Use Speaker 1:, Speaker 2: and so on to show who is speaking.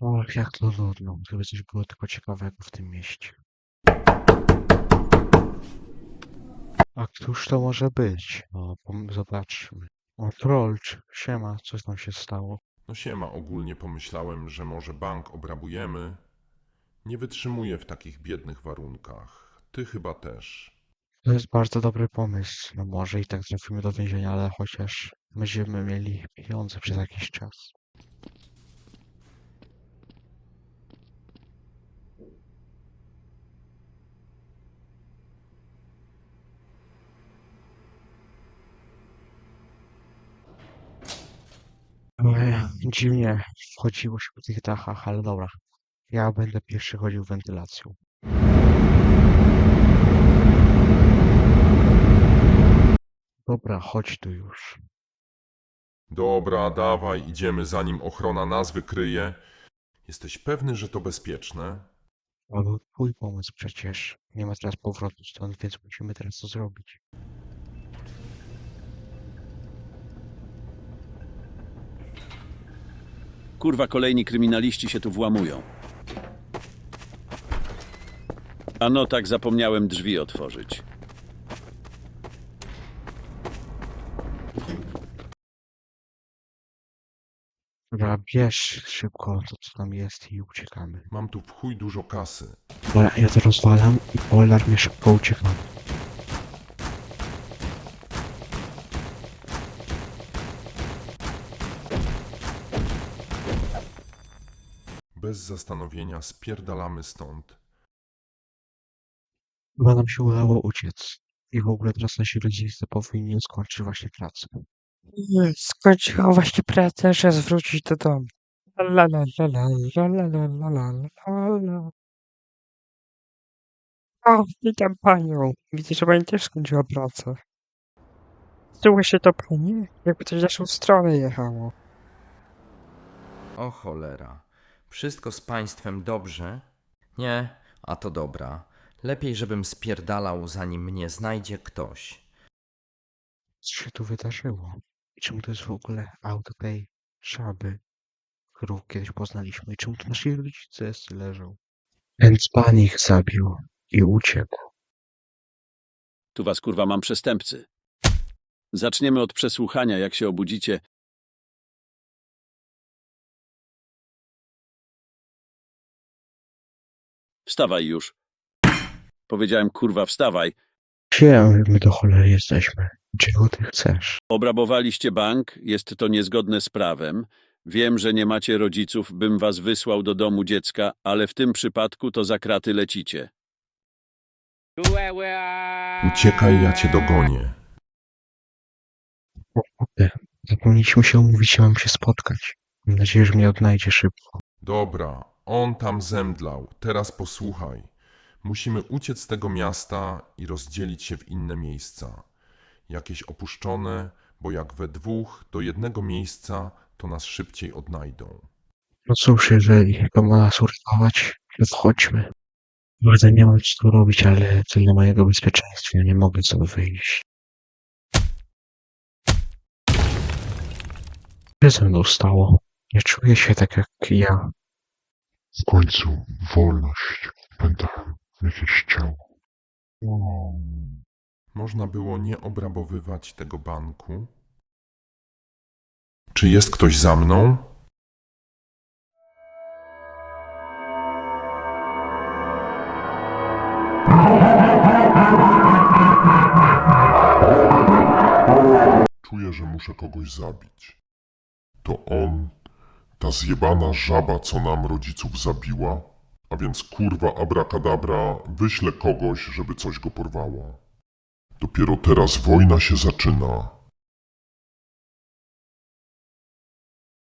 Speaker 1: Och, jak to nudno. Gdyby coś było tylko ciekawego w tym mieście. A któż to może być? O, pom- zobaczmy. O, Trollcz, siema, coś tam się stało.
Speaker 2: No siema, ogólnie pomyślałem, że może bank obrabujemy. Nie wytrzymuję w takich biednych warunkach. Ty chyba też.
Speaker 1: To jest bardzo dobry pomysł. No może i tak trafimy do więzienia, ale chociaż będziemy mieli pieniądze przez jakiś czas. Ech, Dziwnie wchodziło się po tych dachach, ale dobra. Ja będę pierwszy chodził wentylacją. Dobra, chodź tu już.
Speaker 2: Dobra, dawaj, idziemy zanim ochrona nas wykryje. Jesteś pewny, że to bezpieczne?
Speaker 1: To był twój pomysł przecież. Nie ma teraz powrotu stąd, więc musimy teraz to zrobić.
Speaker 3: Kurwa, kolejni kryminaliści się tu włamują. A no tak, zapomniałem drzwi otworzyć.
Speaker 1: Dobra, bierz szybko to, co tam jest i uciekamy.
Speaker 2: Mam tu w chuj dużo kasy.
Speaker 1: Dobra, ja to rozwalam i po alarmie szybko uciekamy.
Speaker 2: Bez zastanowienia spierdalamy stąd.
Speaker 1: Chyba nam się udało uciec. I w ogóle teraz nasi rodzice powinni skończyć właśnie pracę.
Speaker 4: Skończyła właśnie pracę, że zwrócić do domu. La la la la la la la la la la la. O, witam panią. Widzę, że pani też skończyła pracę. Czuło się to pani? Jakby coś w naszą stronę jechało.
Speaker 5: O cholera. Wszystko z państwem dobrze? Nie, a to dobra. Lepiej, żebym spierdalał, zanim mnie znajdzie ktoś.
Speaker 1: Co się tu wydarzyło? I czemu to jest w ogóle auto tej żaby, którą kiedyś poznaliśmy? I czemu tu nasi rodzice leżą? Więc pan ich zabił i uciekł.
Speaker 3: Tu was kurwa mam przestępcy. Zaczniemy od przesłuchania, jak się obudzicie. Wstawaj już. Powiedziałem kurwa wstawaj.
Speaker 1: Wiem, my do cholery jesteśmy. Czego ty chcesz?
Speaker 3: Obrabowaliście bank, jest to niezgodne z prawem. Wiem, że nie macie rodziców, bym was wysłał do domu dziecka, ale w tym przypadku to za kraty lecicie.
Speaker 2: Uciekaj, ja cię dogonię.
Speaker 1: Zapomnieliśmy się umówić, mam się spotkać. Mam nadzieję, że mnie odnajdzie szybko.
Speaker 2: Dobra, on tam zemdlał. Teraz posłuchaj. Musimy uciec z tego miasta i rozdzielić się w inne miejsca. Jakieś opuszczone, bo jak we dwóch do jednego miejsca, to nas szybciej odnajdą.
Speaker 1: No cóż, jeżeli to ma nas uratować, to wchodźmy. Bardzo nie mam co robić, ale to dla mojego bezpieczeństwa. Nie mogę sobie wyjść. Co ze mną stało? Nie czuję się tak jak ja.
Speaker 6: W końcu wolność. Pamiętałem jakieś ciało. Wow.
Speaker 2: Można było nie obrabowywać tego banku. Czy jest ktoś za mną?
Speaker 6: Czuję, że muszę kogoś zabić. To on, ta zjebana żaba, co nam rodziców zabiła. A więc kurwa abracadabra, wyślę kogoś, żeby coś go porwało. Dopiero teraz wojna się zaczyna.